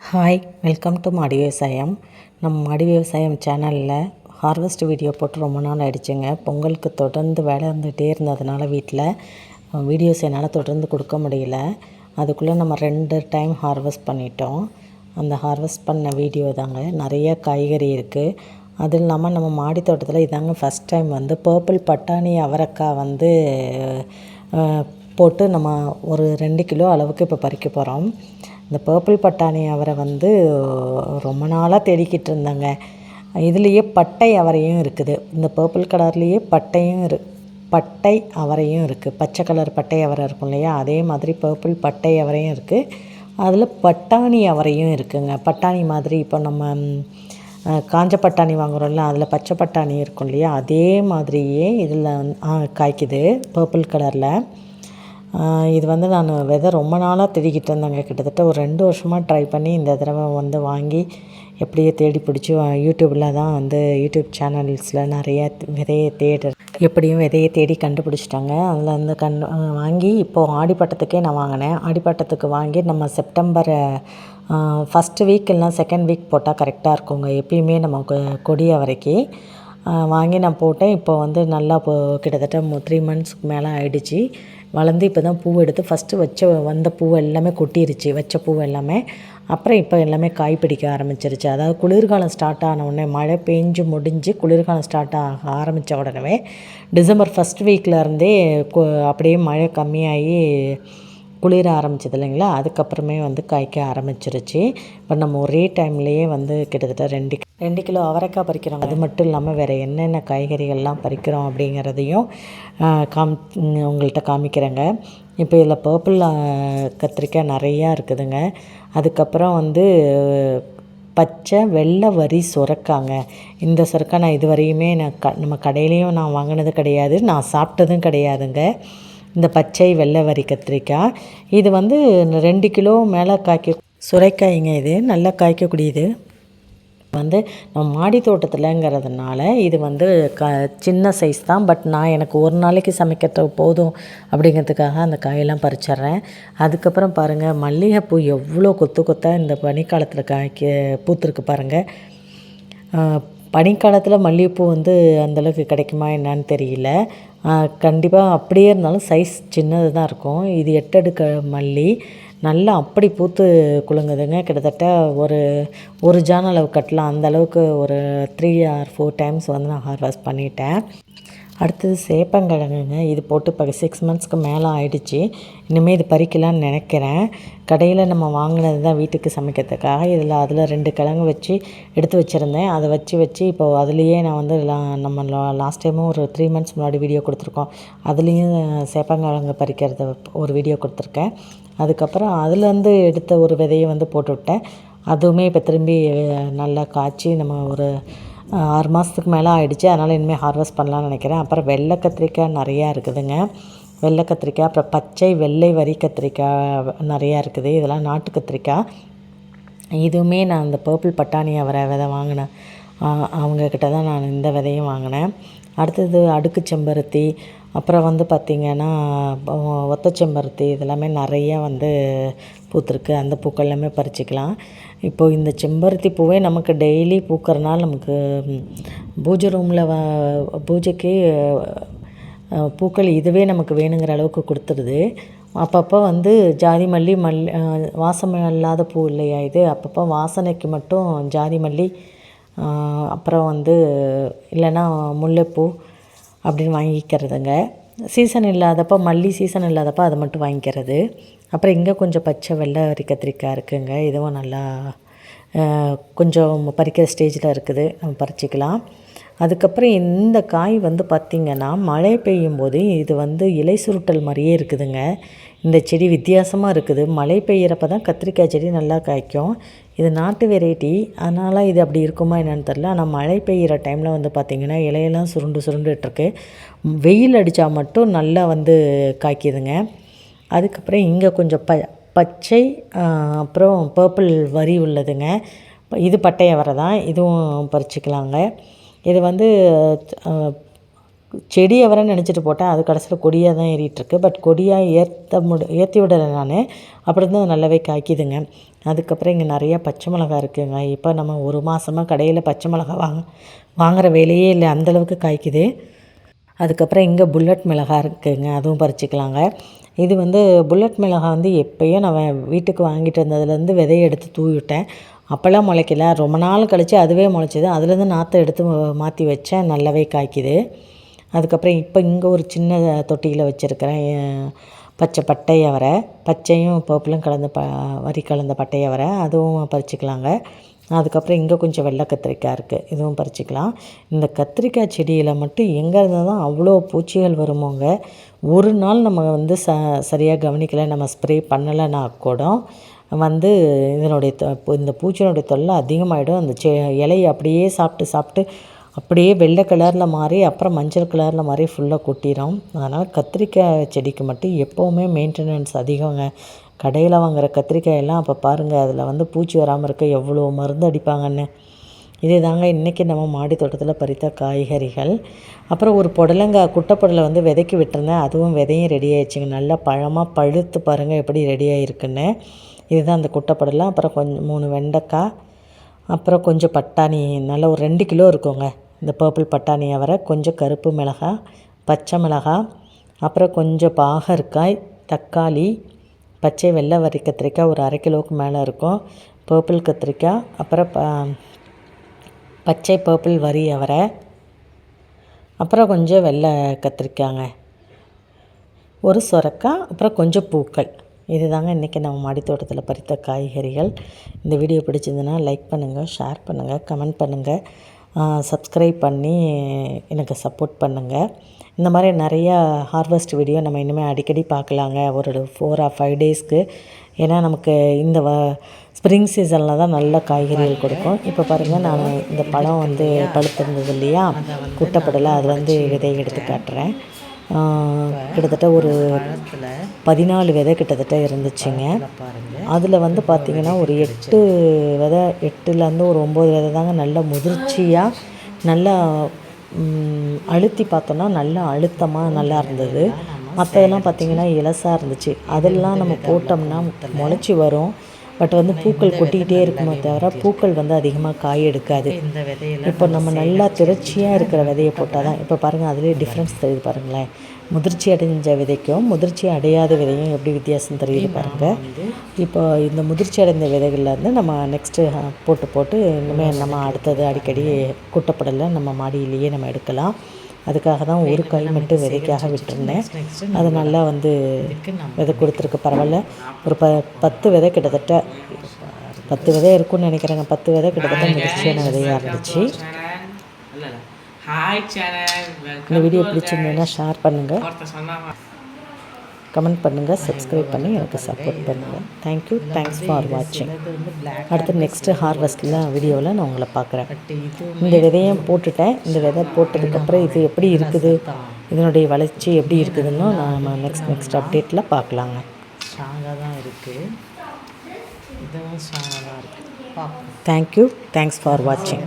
Hi welcome to மாடி விவசாயம் நம்ம மாடி விவசாயம் சேனலில் ஹார்வெஸ்ட் வீடியோ போட்டு ரொம்ப நாள் ஆகிடுச்சிங்க பொங்கலுக்கு தொடர்ந்து வேலை இருந்துகிட்டே இருந்ததுனால வீட்டில் வீடியோஸ் என்னால் தொடர்ந்து கொடுக்க முடியல. அதுக்குள்ளே நம்ம ரெண்டு டைம் ஹார்வெஸ்ட் பண்ணிட்டோம். அந்த ஹார்வெஸ்ட் பண்ண வீடியோ தாங்க நிறைய காய்கறி இருக்குது அதுவும் இல்லாமல் நம்ம மாடி தோட்டத்தில் இதாங்க ஃபஸ்ட் டைம் வந்து பர்பிள் பட்டாணி அவரக்காய் வந்து போட்டு நம்ம ஒரு ரெண்டு கிலோ அளவுக்கு இப்போ பறிக்க போகிறோம் இந்த பர்பிள் பட்டாணி அவரை வந்து ரொம்ப நாளாக தேடிக்கிட்டு இருந்தாங்க. இதுலேயே பட்டை அவரையும் இருக்குது. இந்த பர்பிள் கலர்லேயே பட்டையும் இரு பட்டை அவரையும் இருக்குது பச்சை கலர் பட்டை அவரை இருக்கும் இல்லையா? அதே மாதிரி பர்பிள் பட்டை அவரையும் இருக்குது அதில் பட்டாணி அவரையும் இருக்குங்க. பட்டாணி மாதிரி இப்போ நம்ம காஞ்ச பட்டாணி வாங்குகிறோம்ல அதில் பச்சை பட்டாணி இருக்கும் இல்லையா? அதே மாதிரியே இதில் காய்க்குது பர்பிள் கலரில் இது வந்து நான் விதை ரொம்ப நாளாக தேடிக்கிட்டு இருந்தேங்க. கிட்டத்தட்ட ஒரு ரெண்டு வருஷமாக ட்ரை பண்ணி இந்த தடவை வந்து வாங்கி எப்படியோ தேடி பிடிச்சி யூடியூப்பில் தான் வந்து யூடியூப் சேனல்ஸில் நிறைய விதையை தேடு எப்படியும் விதையை தேடி கண்டுபிடிச்சிட்டாங்க. அதில் வந்து கண் வாங்கி இப்போது ஆடிப்பட்டத்துக்கே நான் வாங்கினேன். ஆடிப்பட்டத்துக்கு வாங்கி நம்ம செப்டம்பர் ஃபஸ்ட்டு வீக் இல்லைனா செகண்ட் வீக் போட்டால் கரெக்டாக இருக்குங்க. எப்பயுமே நம்ம கொ- கொடி அவரைக்கு வாங்கி நான் போட்டேன். இப்போ வந்து நல்லா இப்போ கிட்டத்தட்ட த்ரீ மந்த்ஸ்க்கு மேலே ஆயிடுச்சு. வளர்ந்து இப்போ தான் பூ எடுத்து ஃபஸ்ட்டு வச்ச வந்த பூ எல்லாமே கொட்டிருச்சு. வச்ச பூ எல்லாமே. அப்புறம் இப்போ எல்லாமே காய் பிடிக்க ஆரம்பிச்சிருச்சு. அதாவது குளிர்காலம் ஸ்டார்ட் ஆன உடனே மழை பெஞ்சு முடிஞ்சு குளிர்காலம் ஸ்டார்ட் ஆக ஆரம்பித்த உடனே டிசம்பர் ஃபஸ்ட் வீக்கில் இருந்தே அப்படியே மழை கம்மியாகி குளிர ஆரம்பிச்சது இல்லைங்களா? அதுக்கப்புறமே வந்து காய்க்க ஆரம்பிச்சிருச்சு. இப்போ நம்ம ஒரே டைம்லேயே வந்து கிட்டத்தட்ட ரெண்டு ரெண்டு கிலோ அவரைக்காய் பறிக்கிறோம் அது மட்டும் இல்லாமல் வேறு என்னென்ன காய்கறிகள்லாம் பறிக்கிறோம் அப்படிங்கிறதையும் காம் உங்கள்கிட்ட காமிக்கிறேங்க. இப்போ இதில் பர்பிள் கத்திரிக்காய் நிறையா இருக்குதுங்க. அதுக்கப்புறம் வந்து பச்சை வெள்ளை வரி சுரக்காங்க. இந்த சுரக்காய் நான் இது வரையுமே நான் க நம்ம கடையிலையும் நான் வாங்கினது கிடையாது. நான் சாப்பிட்டதும் கிடையாதுங்க. இந்த பச்சை வெள்ளை வரி கத்திரிக்காய். இது வந்து ரெண்டு கிலோ மேலே காய்க்க சுரைக்காய்ங்க இது. நல்லா காய்க்கக்கூடியது. வந்து நம்ம மாடி தோட்டத்தில்ங்கிறதுனால இது வந்து க சின்ன சைஸ் தான். பட் நான் எனக்கு ஒரு நாளைக்கு சமைக்கிறது போதும் அப்படிங்கிறதுக்காக அந்த காயெல்லாம் பறிச்சிட்றேன். அதுக்கப்புறம் பாருங்கள் மல்லிகைப்பூ எவ்வளோ கொத்து கொத்தாக இந்த பனிக்காலத்தில் காய்க்க பூத்துருக்கு பாருங்கள் பனிக்காலத்தில் மல்லிகைப்பூ வந்து அந்தளவுக்கு கிடைக்குமா என்னன்னு தெரியல. கண்டிப்பாக அப்படியே இருந்தாலும் சைஸ் சின்னது தான் இருக்கும். இது எட்டடுக்க மல்லி. நல்லா அப்படி பூத்து குலுங்குதுங்க. கிட்டத்தட்ட ஒரு ஒரு ஜான் அளவு கட்டலாம். அந்தளவுக்கு ஒரு த்ரீ ஆர் ஃபோர் டைம்ஸ் வந்து நான் ஹார்வெஸ்ட் பண்ணிட்டேன். அடுத்தது சேப்பங்கிழங்குங்க. இது போட்டு இப்போ சிக்ஸ் மந்த்ஸ்க்கு மேலே ஆயிடுச்சு. இனிமேல் இது பறிக்கலான்னு நினைக்கிறேன். கடையில் நம்ம வாங்கினது தான் வீட்டுக்கு சமைக்கிறதுக்காக. இதில் அதில் ரெண்டு கிழங்கு வச்சு எடுத்து வச்சுருந்தேன். அதை வச்சு வச்சு இப்போ அதுலேயே நான் வந்து லா- நம்ம லாஸ்ட் டைமும் ஒரு த்ரீ மந்த்ஸ் முன்னாடி வீடியோ கொடுத்துருக்கோம். அதுலேயும் சேப்பங்கிழங்கு பறிக்கிறத ஒரு வீடியோ கொடுத்துருக்கேன். அதுக்கப்புறம் அதுலேருந்து எடுத்த ஒரு விதையை வந்து போட்டு விட்டேன் அதுவுமே இப்போ திரும்பி நல்லா காய்ச்சி நம்ம ஒரு ஆறு மாதத்துக்கு மேலே ஆகிடுச்சு அதனால் இனிமேல் ஹார்வெஸ்ட் பண்ணலாம்னு நினைக்கிறேன். அப்புறம் வெள்ளை கத்திரிக்காய் நிறையா இருக்குதுங்க. வெள்ளை கத்திரிக்காய் அப்புறம் பச்சை வெள்ளை வரி கத்திரிக்காய் நிறையா இருக்குது. இதெல்லாம் நாட்டு கத்திரிக்காய். இதுவுமே நான் இந்த பர்பிள் பட்டாணி அவரை விதை வாங்கினேன். அவங்கக்கிட்ட தான் நான் இந்த விதையும் வாங்கினேன். அடுத்தது அடுக்கு செம்பருத்தி அப்புறம் வந்து பார்த்திங்கன்னா ஒத்த செம்பருத்தி இதெல்லாமே நிறையா வந்து பூத்துருக்கு. அந்த பூக்கள் எல்லாமே பறிச்சிக்கலாம். இப்போது இந்த செம்பருத்தி பூவே நமக்கு டெய்லி பூக்கிறனால நமக்கு பூஜை ரூமில் வ பூஜைக்கு பூக்கள் இதுவே நமக்கு வேணுங்கிற அளவுக்கு கொடுத்துருது. அப்பப்போ வந்து ஜாதி மல்லி மல் வாசம் இல்லாத பூ இல்லையா இது? அப்பப்போ வாசனைக்கு மட்டும் ஜாதி மல்லி அப்புறம் வந்து இல்லைன்னா முல்லைப்பூ அப்படின்னு வாங்கிக்கிறதுங்க. சீசன் இல்லாதப்போ மல்லி சீசன் இல்லாதப்போ அதை மட்டும் வாங்கிக்கிறது. அப்புறம் இங்கே கொஞ்சம் பச்சை வெள்ளை கத்திரிக்காய் இருக்குதுங்க இதுவும் நல்லா கொஞ்சம் பறிக்கிற ஸ்டேஜில் இருக்குது. நம்ம பறிச்சிக்கலாம். அதுக்கப்புறம் இந்த காய் வந்து பார்த்திங்கன்னா மழை பெய்யும் போது இது வந்து இலை சுருட்டல் மாதிரியே இருக்குதுங்க. இந்த செடி வித்தியாசமாக இருக்குது. மழை பெய்கிறப்ப தான் கத்திரிக்காய் செடி நல்லா காய்க்கும். இது நாட்டு வெரைட்டி. அதனால் இது அப்படி இருக்குமா என்னென்னு தெரில ஆனால் மழை பெய்கிற டைமில் வந்து பார்த்திங்கன்னா இலையெல்லாம் சுருண்டு சுருண்டுட்டுருக்கு வெயில் அடித்தா மட்டும் நல்லா வந்து காய்க்குதுங்க. அதுக்கப்புறம் இங்கே கொஞ்சம் ப பச்சை அப்புறம் பர்பிள் வரி உள்ளதுங்க. இது பட்டை அவரை தான் இதுவும் பறிச்சிக்கலாங்க. இது வந்து செடி அவரைன்னு நினச்சிட்டு போட்டேன் அது கடைசியில் கொடியாக தான் ஏறிட்டுருக்கு. பட் கொடியாக ஏற்ற முடி ஏற்றி விடலை நான். அப்படி தான் அது நல்லாவே காய்க்குதுங்க. அதுக்கப்புறம் இங்கே நிறையா பச்சை மிளகா இருக்குங்க. இப்போ நம்ம ஒரு மாதமாக கடையில் பச்சை மிளகா வாங்க வாங்குகிற வேலையே இல்லை. அந்தளவுக்கு காய்க்குது. அதுக்கப்புறம் இங்கே புல்லட் மிளகா இருக்குங்க. அதுவும் பறிச்சுக்கலாங்க. இது வந்து புல்லட் மிளகா வந்து எப்போயோ நான் வீட்டுக்கு வாங்கிட்டு வந்ததுலேருந்து விதையை எடுத்து தூவி விட்டேன் அப்போல்லாம் முளைக்கல. ரொம்ப நாள் கழித்து அதுவே முளைச்சிது. அதுலேருந்து நாற்றை எடுத்து மாற்றி வச்சேன். நல்லாவே காய்க்குது. அதுக்கப்புறம் இப்போ இங்கே ஒரு சின்ன தொட்டியில் வச்சுருக்கிறேன் பச்சை பட்டை அவரை. பச்சையும் பர்பிளும் கலந்த ப வரி கலந்த பட்டை அவரை. அதுவும் பறிச்சுக்கலாங்க. அதுக்கப்புறம் இங்கே கொஞ்சம் வெள்ளை கத்திரிக்காய் இருக்குது இதுவும் பறிச்சுக்கலாம். இந்த கத்திரிக்காய் செடியில் மட்டும் எங்கே இருந்தால் தான் அவ்வளோ பூச்சிகள் வருமோங்க. ஒரு நாள் நம்ம வந்து ச சரியாக கவனிக்கலை நம்ம ஸ்ப்ரே பண்ணலைன்னா கூட வந்து இதனுடைய தொ- இந்த பூச்சியினுடைய தொல்லை அதிகமாகிடும் அந்த செ இலையை அப்படியே சாப்பிட்டு சாப்பிட்டு அப்படியே வெள்ளை கலரில் மாறி அப்புறம் மஞ்சள் கலரில் மாறி ஃபுல்லாக கொட்டிடும் அதனால் கத்திரிக்காய் செடிக்கு மட்டும் எப்போவுமே மெயின்டெனன்ஸ் அதிகங்க. கடையில் வாங்குகிற கத்திரிக்காய் எல்லாம் அப்போ பாருங்கள் அதில் வந்து பூச்சி வராமல் இருக்க எவ்வளோ மருந்து அடிப்பாங்கன்னு. இதே தாங்க இன்றைக்கி நம்ம மாடி தோட்டத்தில் பறித்த காய்கறிகள். அப்புறம் ஒரு புடலங்காய் குட்டைப்புடலை வந்து விதைக்கி விட்டுருந்தேன். அதுவும் விதையும் ரெடி ஆயிடுச்சுங்க. நல்லா பழமாக பழுத்து பாருங்கள் எப்படி ரெடி ஆகிருக்குன்னு இதுதான் அந்த குட்டை அப்புறம் கொஞ்சம் மூணு வெண்டைக்காய் அப்புறம் கொஞ்சம் பட்டாணி நல்ல ஒரு ரெண்டு கிலோ இருக்குங்க. இந்த பர்பிள் பட்டாணி அவரை கொஞ்சம் கருப்பு மிளகாய் பச்சை மிளகாய் அப்புறம் கொஞ்சம் பாகற்காய் தக்காளி பச்சை வெள்ளை வரி கத்திரிக்காய் ஒரு அரை கிலோவுக்கு மேலே இருக்கும். பர்பிள் கத்திரிக்காய் அப்புறம் ப பச்சை பர்பிள் வரி அவரை அப்புறம் கொஞ்சம் வெள்ளை கத்திரிக்காங்க ஒரு சுரக்காய் அப்புறம் கொஞ்சம் பூக்கள். இதுதாங்க இன்றைக்கி நம்ம மாடி தோட்டத்தில் பறித்த காய்கறிகள். இந்த வீடியோ பிடிச்சிருந்ததுன்னா லைக் பண்ணுங்கள் ஷேர் பண்ணுங்கள் கமெண்ட் பண்ணுங்கள் சப்ஸ்கிரைப் பண்ணி எனக்கு சப்போர்ட் பண்ணுங்கள் இந்த மாதிரி நிறையா ஹார்வெஸ்ட் வீடியோ நம்ம இனிமேல் அடிக்கடி பார்க்கலாங்க. ஒரு ஃபோர் ஆர் ஃபைவ் டேஸ்க்கு ஏன்னா நமக்கு இந்த வ ஸ்ப்ரிங் சீசனில் தான் நல்ல காய்கறிகள் கொடுக்கும். இப்போ பாருங்கள் நான் இந்த பழம் வந்து பழுத்திருந்தது இல்லையா? குட்டப்படலை அது வந்து விதை எடுத்து காட்டுறேன். கிட்டத்தட்ட ஒரு பதினாலு விதை கிட்டத்தட்ட இருந்துச்சுங்க. அதில் வந்து பார்த்திங்கன்னா ஒரு எட்டு விதை எட்டுலேருந்து ஒரு ஒம்பது விதை தாங்க நல்ல முதிர்ச்சியாக நல்லா அழுத்தி பார்த்தோன்னா நல்லா அழுத்தமாக நல்லா இருந்தது. மற்றதெல்லாம் பார்த்திங்கன்னா இலசாக இருந்துச்சு. அதெல்லாம் நம்ம போட்டோம்னா முளைச்சி வரும். பட் வந்து பூக்கள் கொட்டிக்கிட்டே இருக்குமே தவிர பூக்கள் வந்து அதிகமாக காய் எடுக்காது. இப்போ நம்ம நல்லா திரட்சியாக இருக்கிற விதையை போட்டால் தான் இப்போ பாருங்கள் அதுலேயே டிஃப்ரென்ஸ் தெரியுது பாருங்களேன். முதிர்ச்சி அடைஞ்ச விதைக்கும் முதிர்ச்சி அடையாத விதையும் எப்படி வித்தியாசம் தெரியுது பாருங்கள் இப்போ இந்த முதிர்ச்சி அடைந்த விதைகள்ல நம்ம நெக்ஸ்ட்டு போட்டு போட்டு இனிமேல் நம்ம அடுத்தது அடிக்கடி. குட்டப்படலை நம்ம மாடியிலேயே நம்ம எடுக்கலாம். அதுக்காக தான் ஒரு கை மட்டும் விதைக்காக விட்டுருந்தேன். அது நல்லா வந்து விதை கொடுத்துருக்கு பரவாயில்ல. ஒரு ப பத்து விதை கிட்டத்தட்ட. பத்து விதை இருக்கும்னு நினைக்கிறேங்க. பத்து விதை கிட்டத்தட்ட முதிர்ச்சியான விதையாக இருந்துச்சு இந்த வீடியோ பிடிச்சிருந்ததுன்னா ஷேர் பண்ணுங்கள் கமெண்ட் பண்ணுங்கள் சப்ஸ்கிரைப் பண்ணி எனக்கு சப்போர்ட் பண்ணுங்கள் தேங்க்யூ தேங்க்ஸ் ஃபார் வாட்சிங் அடுத்து நெக்ஸ்ட்டு ஹார்வெஸ்ட்டில் வீடியோவில் நான் உங்களை பார்க்குறேன். இந்த விதையும் போட்டுட்டேன். இந்த விதை போட்டதுக்கப்புறம் இது எப்படி இருக்குது? இதனுடைய வளர்ச்சி எப்படி இருக்குதுன்னு நம்ம நெக்ஸ்ட் நெக்ஸ்ட் அப்டேட்டில் பார்க்கலாங்க. ஸ்ட்ராங்காக தான் இருக்குது இதுவும் ஸ்ட்ராங்காக தான் இருக்குது தேங்க்யூ தேங்க்ஸ் ஃபார் வாட்சிங்